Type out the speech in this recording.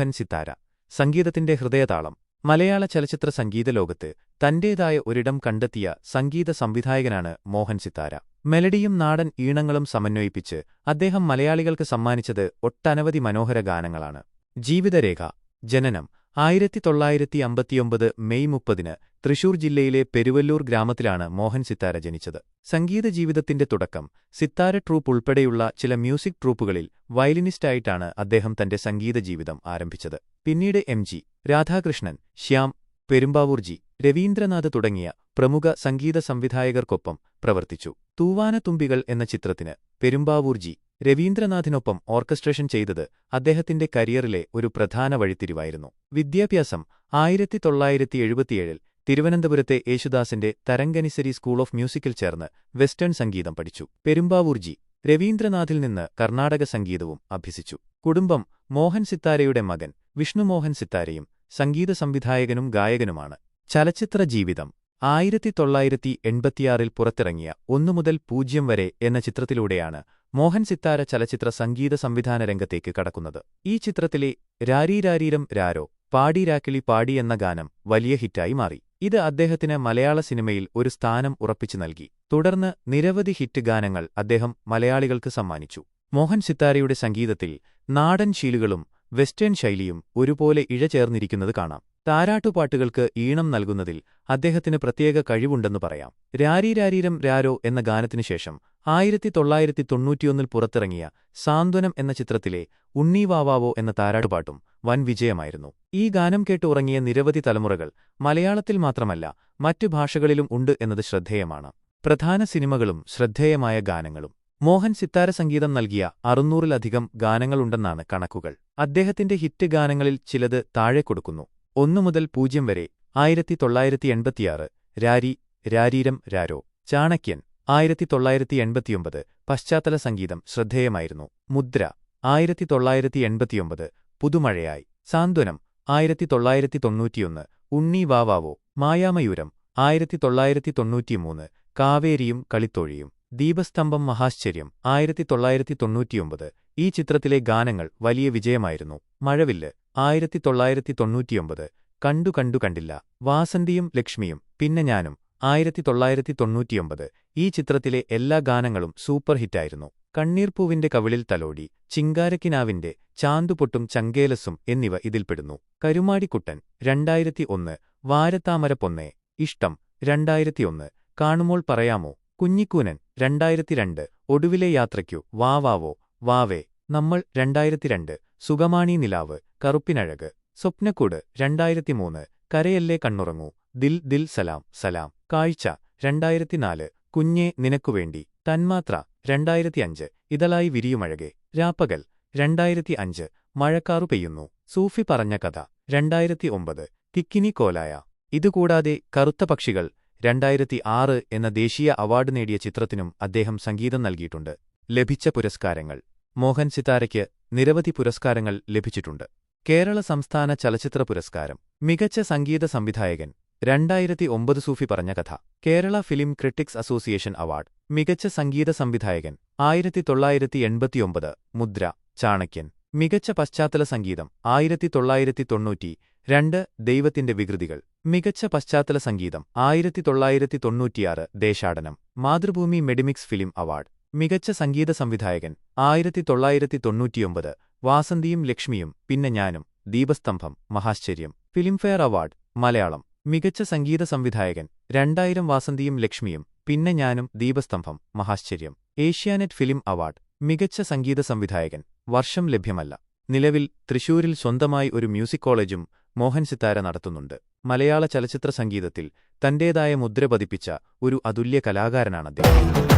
മോഹൻ സിത്താര. സംഗീതത്തിന്റെ ഹൃദയതാളം. മലയാള ചലച്ചിത്ര സംഗീത ലോകത്ത് തന്റേതായ ഒരിടം കണ്ടെത്തിയ സംഗീത സംവിധായകനാണ് മോഹൻ സിത്താര. മെലഡിയും നാടൻ ഈണങ്ങളും സമന്വയിപ്പിച്ച് അദ്ദേഹം മലയാളികൾക്ക് സമ്മാനിച്ചത് ഒട്ടനവധി മനോഹര ഗാനങ്ങളാണ്. ജീവിതരേഖ. ജനനം. ആയിരത്തി തൊള്ളായിരത്തി അമ്പത്തിയൊമ്പത് മെയ് മുപ്പതിന് തൃശൂർ ജില്ലയിലെ പെരുവല്ലൂർ ഗ്രാമത്തിലാണ് മോഹൻ സിത്താര ജനിച്ചത്. സംഗീത ജീവിതത്തിന്റെ തുടക്കം സിത്താര ട്രൂപ്പ് ഉൾപ്പെടെയുള്ള ചില മ്യൂസിക് ട്രൂപ്പുകളിൽ വയലിനിസ്റ്റായിട്ടാണ് അദ്ദേഹം തന്റെ സംഗീത ജീവിതം ആരംഭിച്ചത്. പിന്നീട് എം ജി രാധാകൃഷ്ണൻ ശ്യാം പെരുമ്പാവൂർജി രവീന്ദ്രനാഥ് തുടങ്ങിയ പ്രമുഖ സംഗീത സംവിധായകർക്കൊപ്പം പ്രവർത്തിച്ചു. തൂവാനത്തുമ്പികൾ എന്ന ചിത്രത്തിന് പെരുമ്പാവൂർജി രവീന്ദ്രനാഥിനൊപ്പം ഓർക്കസ്ട്രേഷൻ ചെയ്തത് അദ്ദേഹത്തിന്റെ കരിയറിലെ ഒരു പ്രധാന വഴിത്തിരിവായിരുന്നു. വിദ്യാഭ്യാസം ആയിരത്തി തൊള്ളായിരത്തി എഴുപത്തിയേഴിൽ തിരുവനന്തപുരത്തെ യേശുദാസിന്റെ തരംഗനിസരി സ്കൂൾ ഓഫ് മ്യൂസിക്കിൽ ചേർന്ന് വെസ്റ്റേൺ സംഗീതം പഠിച്ചു. പെരുമ്പാവൂർജി രവീന്ദ്രനാഥിൽ നിന്ന് കർണാടക സംഗീതവും അഭ്യസിച്ചു. കുടുംബം മോഹൻ സിത്താരയുടെ മകൻ വിഷ്ണുമോഹൻ സിത്താരയും സംഗീത സംവിധായകനും ഗായകനുമാണ്. ചലച്ചിത്ര ജീവിതം ആയിരത്തി തൊള്ളായിരത്തി എൺപത്തിയാറിൽ പുറത്തിറങ്ങിയ ഒന്നു മുതൽ പൂജ്യം വരെ എന്ന ചിത്രത്തിലൂടെയാണ് മോഹൻ സിത്താര ചലച്ചിത്ര സംഗീത സംവിധാന രംഗത്തേക്ക് കടക്കുന്നത്. ഈ ചിത്രത്തിലെ രാരീരാരീരം രാരോ പാടി രാക്കിളി പാടി എന്ന ഗാനം വലിയ ഹിറ്റായി മാറി. ഇത് അദ്ദേഹത്തിന് മലയാള സിനിമയിൽ ഒരു സ്ഥാനം ഉറപ്പിച്ചു നൽകി. തുടർന്ന് നിരവധി ഹിറ്റ് ഗാനങ്ങൾ അദ്ദേഹം മലയാളികൾക്ക് സമ്മാനിച്ചു. മോഹൻ സിത്താരയുടെ സംഗീതത്തിൽ നാടൻ ശീലുകളും വെസ്റ്റേൺ ശൈലിയും ഒരുപോലെ ഇഴചേർന്നിരിക്കുന്നത് കാണാം. താരാട്ടുപാട്ടുകൾക്ക് ഈണം നൽകുന്നതിൽ അദ്ദേഹത്തിന് പ്രത്യേക കഴിവുണ്ടെന്ന് പറയാം. രാരീരാരീരം രാരോ എന്ന ഗാനത്തിനു ശേഷം ആയിരത്തി തൊള്ളായിരത്തി തൊണ്ണൂറ്റിയൊന്നിൽ പുറത്തിറങ്ങിയ സാന്ത്വനം എന്ന ചിത്രത്തിലെ ഉണ്ണീവാവാവോ എന്ന താരാട്ടുപാട്ടും വൻ വിജയമായിരുന്നു. ഈ ഗാനം കേട്ട് ഉറങ്ങിയ നിരവധി തലമുറകൾ മലയാളത്തിൽ മാത്രമല്ല മറ്റു ഭാഷകളിലും ഉണ്ട് എന്നത് ശ്രദ്ധേയമാണ്. പ്രധാന സിനിമകളും ശ്രദ്ധേയമായ ഗാനങ്ങളും. മോഹൻ സിത്താര സംഗീതം നൽകിയ അറുന്നൂറിലധികം ഗാനങ്ങളുണ്ടെന്നാണ് കണക്കുകൾ. അദ്ദേഹത്തിന്റെ ഹിറ്റ് ഗാനങ്ങളിൽ ചിലത് താഴെ കൊടുക്കുന്നു. ഒന്നു മുതൽ പൂജ്യം വരെ ആയിരത്തി തൊള്ളായിരത്തി എൺപത്തിയാറ് രാരി രാരീരം രാരോ. ചാണക്യൻ ആയിരത്തി തൊള്ളായിരത്തി എൺപത്തിയൊമ്പത് പശ്ചാത്തല സംഗീതം ശ്രദ്ധേയമായിരുന്നു. മുദ്ര ആയിരത്തി തൊള്ളായിരത്തി എൺപത്തിയൊമ്പത് പുതുമഴയായി. സാന്ത്വനം ആയിരത്തി തൊള്ളായിരത്തി തൊണ്ണൂറ്റിയൊന്ന് ഉണ്ണി വാവാവോ മായാമയൂരം ആയിരത്തി തൊള്ളായിരത്തി തൊണ്ണൂറ്റിമൂന്ന് കാവേരിയും കളിത്തൊഴിയും. ദീപസ്തംഭം മഹാശ്ചര്യം ആയിരത്തി തൊള്ളായിരത്തി തൊണ്ണൂറ്റിയൊമ്പത് ഈ ചിത്രത്തിലെ ഗാനങ്ങൾ വലിയ വിജയമായിരുന്നു. മഴവില്ല് ആയിരത്തി തൊള്ളായിരത്തി തൊണ്ണൂറ്റിയൊമ്പത് കണ്ടു കണ്ടു കണ്ടില്ല. വാസന്തിയും ലക്ഷ്മിയും പിന്നെ ഞാനും ആയിരത്തി തൊള്ളായിരത്തി തൊണ്ണൂറ്റിയൊമ്പത് ഈ ചിത്രത്തിലെ എല്ലാ ഗാനങ്ങളും സൂപ്പർ ഹിറ്റായിരുന്നു. കണ്ണീർപ്പൂവിന്റെ കവിളിൽ തലോടി ചിങ്കാരക്കിനാവിന്റെ ചാന്തുപൊട്ടും ചങ്കേലസും എന്നിവ ഇതിൽപ്പെടുന്നു. കരുമാടിക്കുട്ടൻ രണ്ടായിരത്തി ഒന്ന് വാരത്താമര പൊന്നേ ഇഷ്ടം രണ്ടായിരത്തിയൊന്ന്. കാണുമോൾ പറയാമോ? കുഞ്ഞിക്കൂനൻ രണ്ടായിരത്തിരണ്ട്. ഒടുവിലെ യാത്രയ്ക്കു. വാവാവോ വാവേ നമ്മൾ രണ്ടായിരത്തിരണ്ട്. സുഗമാണി നിലാവ്. കറുപ്പിനഴക്. സ്വപ്നക്കൂട് രണ്ടായിരത്തിമൂന്ന്. കരയല്ലേ കണ്ണുറങ്ങൂ. ദിൽ ദിൽ സലാം സലാം. കാഴ്ച രണ്ടായിരത്തിനാല്. കുഞ്ഞേ നിനക്കുവേണ്ടി. തന്മാത്ര രണ്ടായിരത്തിയഞ്ച്. ഇതളായി വിരിയുമഴകെ. രാപ്പകൽ രണ്ടായിരത്തി അഞ്ച് മഴക്കാറു പെയ്യുന്നു. സൂഫി പറഞ്ഞ കഥ രണ്ടായിരത്തി ഒമ്പത് കിക്കിനി കോലായ. ഇതുകൂടാതെ കറുത്ത പക്ഷികൾ രണ്ടായിരത്തി ആറ് എന്ന ദേശീയ അവാർഡ് നേടിയ ചിത്രത്തിനും അദ്ദേഹം സംഗീതം നൽകിയിട്ടുണ്ട്. ലഭിച്ച പുരസ്കാരങ്ങൾ. മോഹൻ സിതാരയ്ക്ക് നിരവധി പുരസ്കാരങ്ങൾ ലഭിച്ചിട്ടുണ്ട്. കേരള സംസ്ഥാന ചലച്ചിത്ര പുരസ്കാരം. മികച്ച സംഗീത സംവിധായകൻ. രണ്ടായിരത്തി ഒമ്പത് Sufi Paranja Katha. Kerala film critics association award. മികച്ച സംഗീത സംവിധായകൻ. ആയിരത്തി തൊള്ളായിരത്തി എൺപത്തിയൊമ്പത് മുദ്ര. ചാണക്യൻ. മികച്ച പശ്ചാത്തല സംഗീതം. ആയിരത്തി തൊള്ളായിരത്തി തൊണ്ണൂറ്റി രണ്ട് ദൈവത്തിന്റെ വികൃതികൾ. മികച്ച പശ്ചാത്തല സംഗീതം. ആയിരത്തി തൊള്ളായിരത്തി തൊണ്ണൂറ്റിയാറ് Desadanam. Mathrubhumi Medimix film award. മികച്ച സംഗീത സംവിധായകൻ. ആയിരത്തി തൊള്ളായിരത്തി തൊണ്ണൂറ്റിയൊമ്പത് വാസന്തിയും ലക്ഷ്മിയും പിന്നെ ഞാനും. ദീപസ്തംഭം. മഹാശ്ചര്യം. Filmfare award. മലയാളം. മികച്ച സംഗീത സംവിധായകൻ. രണ്ടായിരം വാസന്തിയും ലക്ഷ്മിയും പിന്നെ ഞാനും. Deepasthambham. Mahascharyam. Asianet film award. മികച്ച സംഗീത സംവിധായകൻ. വർഷം ലഭ്യമല്ല. നിലവിൽ തൃശൂരിൽ സ്വന്തമായി ഒരു മ്യൂസിക് കോളേജും മോഹൻ സിത്താര നടത്തുന്നുണ്ട്. മലയാള ചലച്ചിത്ര സംഗീതത്തിൽ തന്റേതായ മുദ്ര പതിപ്പിച്ച ഒരു അതുല്യ കലാകാരനാണദ്ദേഹം.